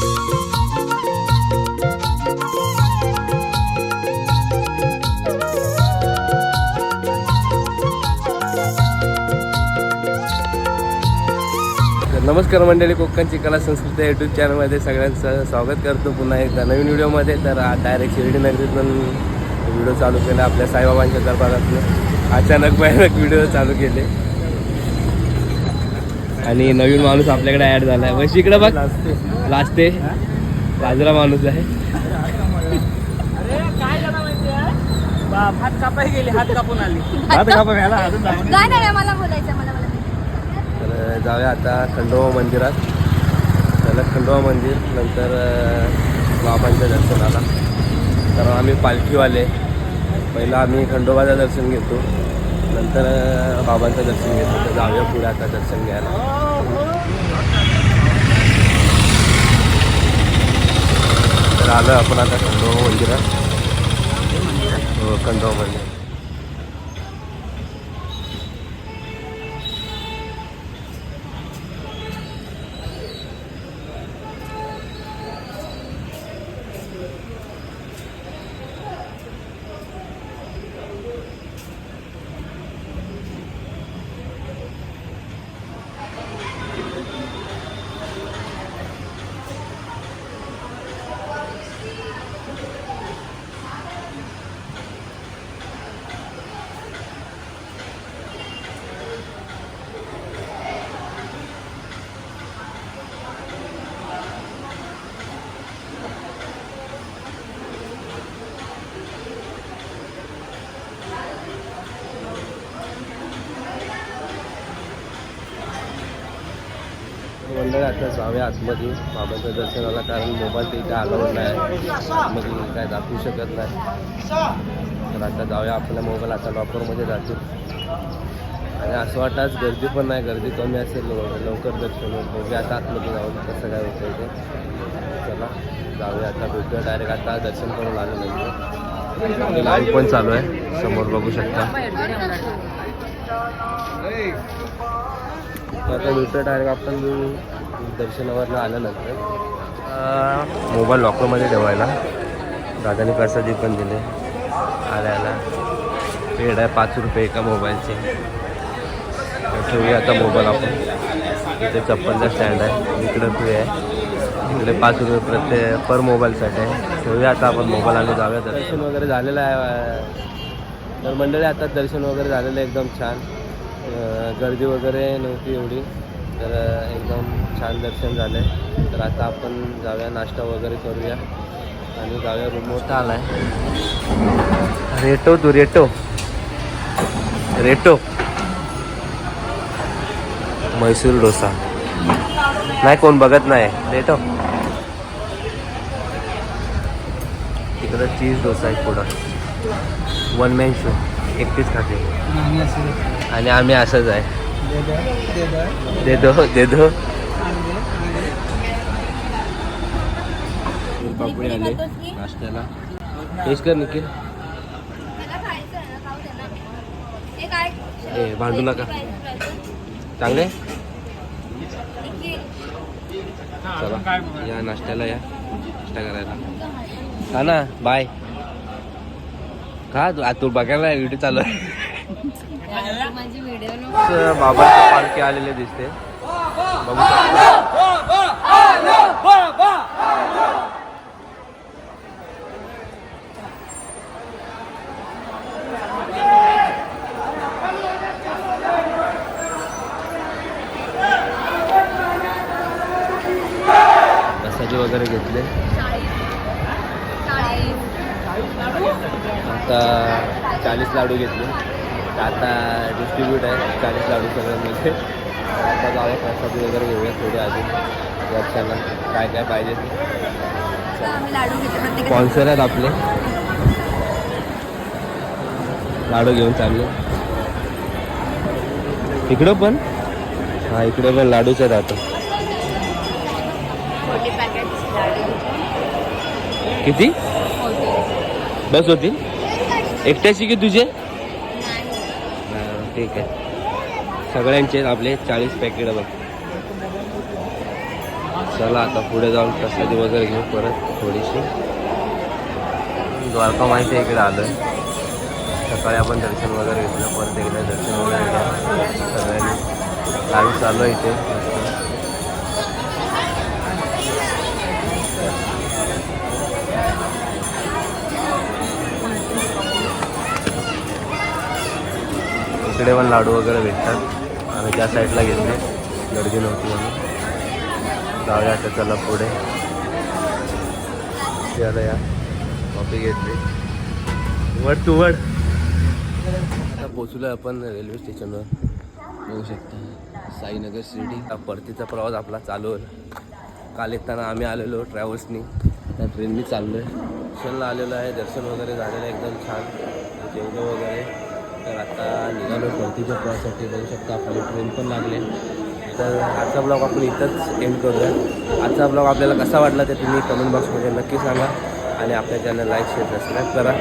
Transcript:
तर नमस्कार मंडळी कोकणची कला संस्कृती यूट्यूब चॅनलमध्ये सगळ्यांचं स्वागत करतो. पुन्हा एकदा नवीन व्हिडिओमध्ये. तर डायरेक्ट शिर्डी नगरीतून व्हिडिओ चालू केला आपल्या साईबाबांच्या दरबारातून. अचानक भयानक व्हिडिओ चालू केले. आणि नवीन माणूस आपल्याकडे ॲड झाला आहे वैशी इकडे बघ. लाजते. लाजरा माणूस आहे. हात कापाय गेली हात कापून आली. काय नाही नाही, मला बोलायचं मला बोलायचं तर जाऊया आता खंडोबा मंदिरात. पहिलं खंडोबा मंदिर नंतर बाबांच्या दर्शनाला. कारण आम्ही पालखीवाले. पहिलं आम्ही खंडोबाचं दर्शन घेतो. नंतर बाबांचं दर्शन घेतो. तर जाऊया पुढे आता दर्शन घ्यायला. तर आलं आपण आता खंडोबा मंदिरात. हो खंडोबा मंदिर. मंडळ आता जाऊया आतमध्ये. बाबांच्या दर्शनाला कारण मोबाईल ते इथे अलाउड नाही. आतमध्ये काय दाखवू शकत नाही. तर आता जाऊया आपला मोबाईल आता लॉकरमध्ये जातो. आणि असं वाटतं गर्दी पण नाही. गर्दी कमी असेल लव- लवकर दर्शन होईल. आता आतमध्ये जाऊन कसं काय होतं ते. चला जाऊया आता. भेटूया डायरेक्ट आता. दर्शन करून आलो नाही लाईव्ह पण चालू आहे. समोर बघू शकता. आता भेटूया डायरेक्ट आपण दर्शनावरनं आल्यानंतर मोबाईल लॉकरमध्ये ठेवायला. दादाने प्रसादी पण दिले. आल्या आला पेड आहे पाच रुपये एका मोबाईलचे. ठेवूया आता मोबाईल आपण. इथे चप्पलचा स्टँड आहे. इकडं पे आहे इकडे पाच रुपये प्रत्येक पर मोबाईलसाठी आहे. ठेवूया आता आपण मोबाईल आणि जाऊया दर्शन वगैरे झालेलं आहे. तर मंडळी आता दर्शन वगैरे झालेलं आहे एकदम छान. गर्दी वगैरे नव्हती एवढी. तर एकदम छान दर्शन झालं तर आता आपण जाऊया नाश्ता वगैरे करूया. आणि जाऊया रूम मोठा आला आहे रेटो तू रेटो. रेटो. म्हैसूर डोसा. नाही कोण बघत नाही. रेटो. तिकडं चीज डोसा आहे पुढं. वन मॅन शो एकटीच खाते. आणि आम्ही असंच आहे. दे दो दे दो पापडी आले नाश्त्याला. टेस्ट कर निखिल. हे? ए, भांडू नका. चांगले? चला या नाश्त्याला या. नाश्ता करायला. हा ना बाय का तू आ, तू बघायला व्हिडिओ चालू आहे. माझी व्हिडिओ बाबाची पालखी आलेले दिसते. बघू मसाजे वगैरे घेतले. आता चाळीस लाडू घेतले. आता डिस्ट्रीब्यूट आहे चाळीस लाडू सगळ्यांमध्ये. आता जाऊया प्रसादी वगैरे घेऊया थोडे अजून. वर्षाला काय काय पाहिजे स्पॉन्सर आहेत आपले. लाडू घेऊन चालले. इकडं पण? हा इकडे पण लाडूच आहेत आता. किती? बस होतील. एकट्याची की तुझे? ठीक आहे. सगळ्यांचे आपले चाळीस पॅकेट बघ. चला आता पुढे जाऊन प्रसादी वगैरे घेऊ परत थोडीशी. द्वारका माहिती आहे इकडे आलं सकाळी आपण दर्शन वगैरे घेतलं परत एकदा दर्शन वगैरे घ्या सगळ्यांनी गावी चालू आहे इथे. इकडे पण लाडू वगैरे भेटतात. आम्ही त्या साईडला घेतले गर्दी नव्हती म्हणून. जाऊया आता चला पुढे. चला या. कॉफी घेतली. वड तू वड. आता पोचलो आपण रेल्वे स्टेशनवर बघू शकता. साईनगर शिर्डी. हा परतीचा प्रवास आपला चालू होईल. काल येताना आम्ही आलेलो ट्रॅव्हल्सनी त्या ट्रेननी चाललो आहे स्टेशनला आलेलो आहे. दर्शन वगैरे झालेलं एकदम छान. जेवलो वगैरे. तर आता निघालो परतीच्या प्रवासासाठी बघू शकता. आपली ट्रेन पण लागले. तर आजचा ब्लॉग आपण इथंच एंड करूया. आजचा ब्लॉग आपल्याला कसा वाटला ते तुम्ही कमेंट बॉक्समध्ये नक्की सांगा. आणि आपल्या चॅनल लाईक शेअर सबस्क्राईब करा.